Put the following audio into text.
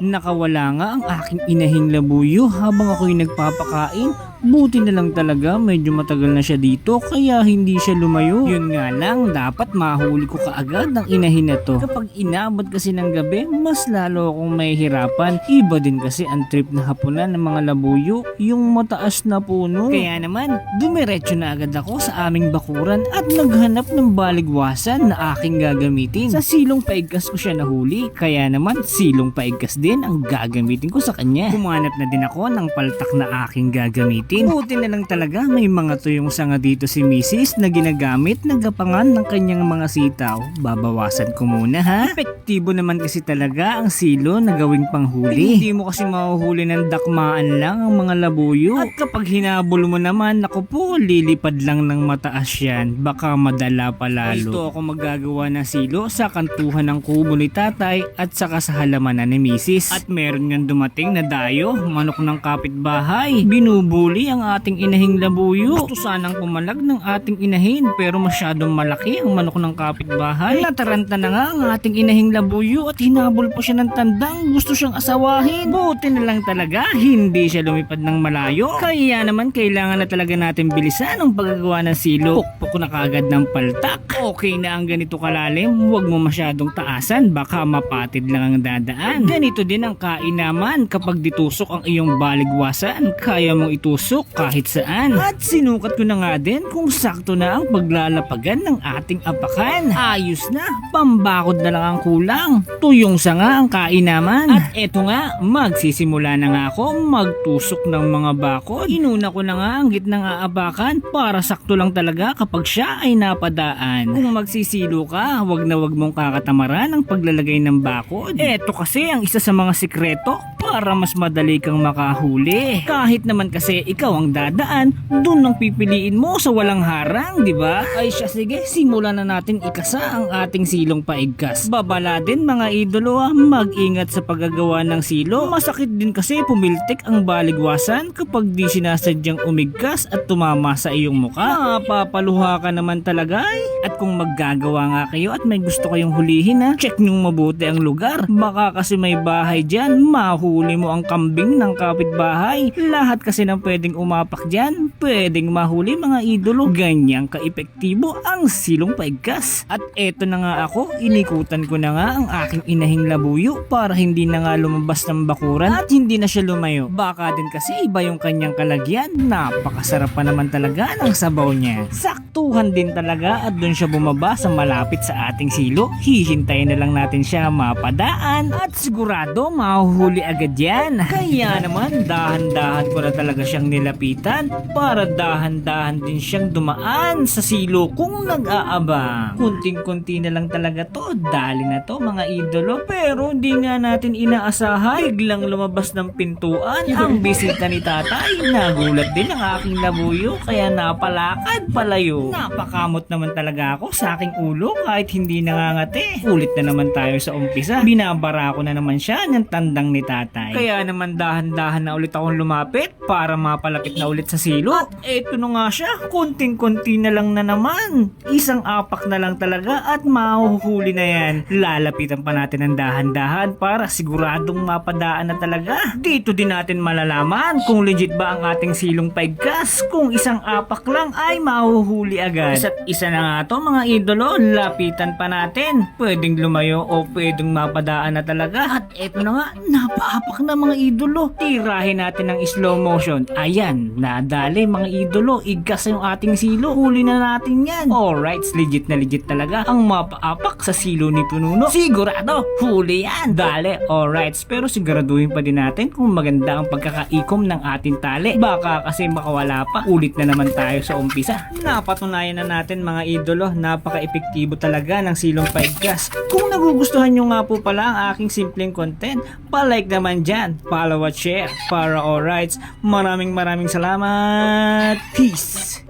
Nakawala nga ang aking inahing labuyo habang ako'y nagpapakain. Buti na lang talaga medyo matagal na siya dito kaya hindi siya lumayo. Yun nga lang, dapat mahuli ko kaagad ang inahin na to. Kapag inabot kasi ng gabi, mas lalo akong mahihirapan. Iba din kasi ang trip na hapunan ng mga labuyo, yung mataas na puno. Kaya naman, dumiretso na agad ako sa aming bakuran at naghanap ng baligwasan na aking gagamitin. Sa silong paigkas ko siya nahuli, kaya naman silong paigkas din ang gagamitin ko sa kanya. Kumanap na din ako ng paltak na aking gagamitin. Buti na lang talaga may mga tuyong sanga dito si Mrs. na ginagamit na gapangan ng kanyang mga sitaw. Babawasan ko muna ha. Epektibo naman kasi talaga ang silo na gawing panghuli. Hindi mo kasi mahuhuli ng dakmaan lang ang mga labuyo. At kapag hinabol mo naman, naku po, lilipad lang ng mataas yan. Baka madala pa lalo. Ito ako magagawa ng silo sa kantuhan ng kubo ni tatay at saka sa halamanan ni Mrs. At meron nga dumating na dayo, manok ng kapitbahay. Binubuli ang ating inahing labuyo. Gusto sanang pumalag ng ating inahin pero masyadong malaki ang manok ng kapitbahay. Nataranta na nga ang ating inahing labuyo at hinabol pa siya ng tandang gusto siyang asawahin. Buti na lang talaga, hindi siya lumipad ng malayo. Kaya naman kailangan na talaga natin bilisan ang paggagawa ng silo. Pukpok na kagad ng paltak. Okay na ang ganito kalalim, huwag mo masyadong taasan, baka mapatid lang ang dadaan. Ganito din ang kainaman kapag ditusok ang iyong baligwasan, kaya mong itusok kahit saan. At sinukat ko na nga din kung sakto na ang paglalapagan ng ating apakan. Ayos na, pambakod na lang ang kulang. Tuyong sa nga ang kainaman. At eto nga, magsisimula na nga ako magtusok ng mga bakod. Inuna ko na nga ang gitnang aabakan para sakto lang talaga kapag siya ay napadaan. Kung magsisilo ka, wag na wag mong kakatamaran ang paglalagay ng bakod. Eto kasi ang isa sa mga sikreto para mas madali kang makahuli. Kahit naman kasi ikaw ang dadaan, dun ang pipiliin mo sa walang harang, di ba? Ay siya, sige, simulan na natin ikasa ang ating silong paigkas. Babala din mga idolo ah, mag-ingat sa paggagawa ng silo. Masakit din kasi pumiltik ang baligwasan kapag di sinasadyang umigkas at tumama sa iyong muka. Mapapaluha ka naman talaga ay. At kung maggagawa nga kayo at may gusto kayong hulihin ha, check nyo mabuti ang lugar. Baka kasi may bahay dyan, mahuli mo ang kambing ng kapitbahay. Lahat kasi ng pwedeng umapak dyan, pwedeng mahuli mga idolo. Ganyang kaepektibo ang silong paigkas. At eto na nga ako, inikutan ko na nga ang aking inahing labuyo para hindi na nga lumabas ng bakuran at hindi na siya lumayo. Baka din kasi iba yung kanyang kalagyan. Napakasarap pa naman talaga ng sabaw niya. Saktuhan din talaga at doon siya bumaba sa malapit sa ating silo. Hihintayin na lang natin siya mapadaan at sigurado mahuhuli agad yan. Kaya naman dahan-dahan ko na talaga siyang nilapitan para dahan-dahan din siyang dumaan sa silo kung nag-aabang. Kunting-kunti na lang talaga to. Dali na to mga idolo. Pero hindi nga natin inaasahan. Biglang lumabas ng pintuan ang bisita ni tatay. Nagulat din ang aking labuyo kaya napalakad palayo. Napakamot naman talaga ako sa aking ulo kahit hindi nangangati. Ulit na naman tayo sa umpisa. Binabara ko na naman siya ng tandang ni tatay. Kaya naman dahan-dahan na ulit akong lumapit para mapalapit na ulit sa silo. At eto na nga siya, kunting-kunti na lang na naman. Isang apak na lang talaga at mahuhuli na yan. Lalapitan pa natin ng dahan-dahan para siguradong mapadaan na talaga. Dito din natin malalaman kung legit ba ang ating silong paigkas. Kung isang apak lang ay mahuhuli agad. Isa't isa na nga to mga idolo, lapitan pa natin. Pwedeng lumayo o pwedeng mapadaan na talaga. At eto na nga, napaapak na mga idolo. Tirahin natin ng slow motion. Ayan, nadali mga idolo. Igkas yung ating silo. Huli na natin yan. Alright, legit na legit talaga ang mapaapak sa silo ni Pununo. Sigurado, huli yan. Dali, alright. Pero siguraduhin pa din natin kung maganda ang pagkakaikom ng ating tali. Baka kasi makawala pa. Ulit na naman tayo sa umpisa. Napatunayan na natin mga idolo, napaka-epektibo talaga ng silong paigkas. Kung nagugustuhan nyo nga po pala ang aking simpleng content, palike naman dyan, follow at share para alrights. Maraming maraming salamat. Peace!